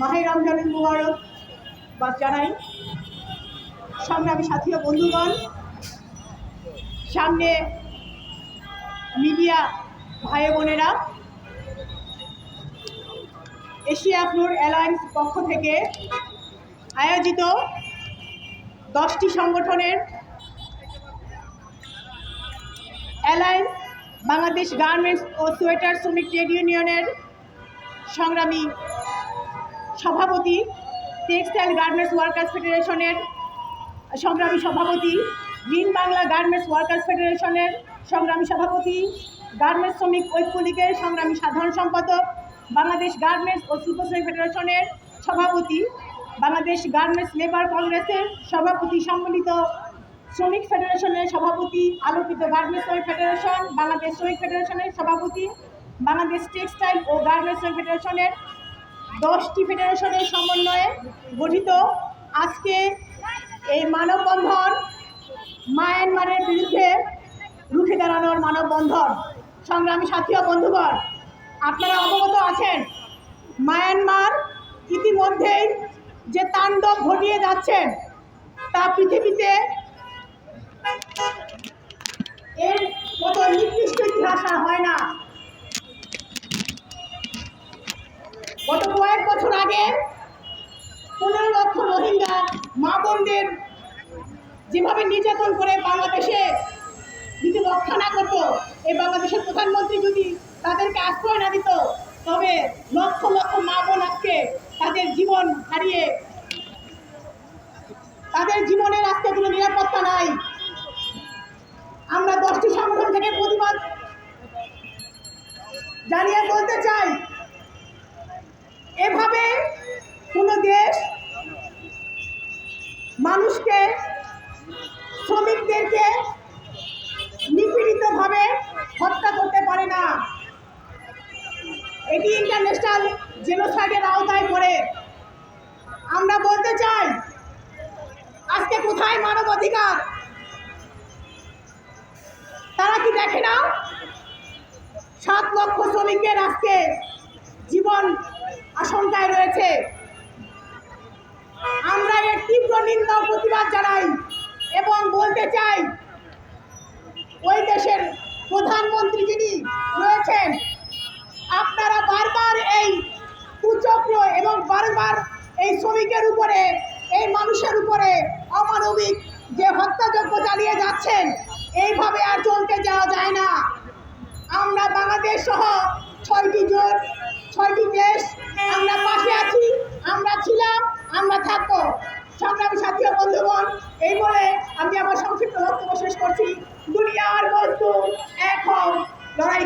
মাহে রমজানুল মুবারক। বা জানাই, সংগ্রামী সাথী ও বন্ধুগণ, সামনে মিডিয়া ভাই বোনেরা, এশিয়া ফ্লোর অ্যালায়েন্স পক্ষ থেকে আয়োজিত দশটি সংগঠনের অ্যালায়েন্স, বাংলাদেশ গার্মেন্টস ও সোয়েটার শ্রমিক ট্রেড ইউনিয়নের সংগ্রামী সভাপতি টেক্সটাইল গার্মেন্টস ওয়ার্কার্স ফেডারেশনের সংগ্রামী সভাপতি, গ্রিন বাংলা গার্মেন্টস ওয়ার্কার্স ফেডারেশনের সংগ্রামী সভাপতি গার্মেন্টস শ্রমিক ঐক্য লীগের সংগ্রামী সাধারণ সম্পাদক, বাংলাদেশ গার্মেন্টস ও শিল্প শ্রমিক ফেডারেশনের সভাপতি, বাংলাদেশ গার্মেন্টস লেবার কংগ্রেসের সভাপতি, সম্মিলিত শ্রমিক ফেডারেশনের সভাপতি, আলোকিত গার্মেন্টস শ্রমিক ফেডারেশন বাংলাদেশ শ্রমিক ফেডারেশনের সভাপতি বাংলাদেশ টেক্সটাইল ও গার্মেন্টস ফেডারেশনের দশটি ফেডারেশনের সমন্বয়ে গঠিত আজকে এই মানববন্ধন মায়ানমারের বিরুদ্ধে রুখে দাঁড়ানোর মানববন্ধন। সংগ্রামী সাথী ও বন্ধুগণ, আপনারা অবগত আছেন, মায়ানমার ইতিমধ্যেই যে তাণ্ডব ঘটিয়ে যাচ্ছেন তা পৃথিবীতে এর মতো নির্দিষ্ট ইতিহাস হয় না। গত কয়েক বছর আগে পনেরো লক্ষ রোহিঙ্গা মা বোনদের যেভাবে নির্যাতন করে বাংলাদেশে যদি রক্ষা না করতো এই বাংলাদেশের প্রধানমন্ত্রী যদি তাদেরকে আশ্রয় না দিত, তবে লক্ষ লক্ষ মা বোন আজকে তাদের জীবন হারিয়ে তাদের জীবনের আজকে কোনো নিরাপত্তা নাই। আমরা দশটি সংগঠন থেকে প্রতিবাদ জানিয়ে বলতে চাই ইন্টারন্যাশনাল জেনোসাইডের আওতায় পড়ে। আমরা বলতে চাই, আজকে কোথায় মানবাধিকার তারা কি দেখে না? সাত লক্ষ শ্রমিকের আজকে জীবন আশঙ্কায় রয়েছে। আমরা এর তীব্র নিন্দা প্রতিবাদ জানাই এবং বলতে চাই শ্রমিকের উপরে, এই মানুষের উপরে অমানবিক যে হত্যাযজ্ঞ চালিয়ে যাচ্ছেন, এইভাবে আর চলতে যাওয়া যায় না। আমরা বাংলাদেশ সহ ছয়টি জোট, ছয়টি দেশ, আমরা পাশে আছি, আমরা ছিলাম, আমরা থাকব। সংগ্রামী সাথী বন্ধুগণ, এই বলে আমি আমার সংক্ষিপ্ত বক্তব্য শেষ করছি। দুনিয়ার বস্তু এখন লড়াই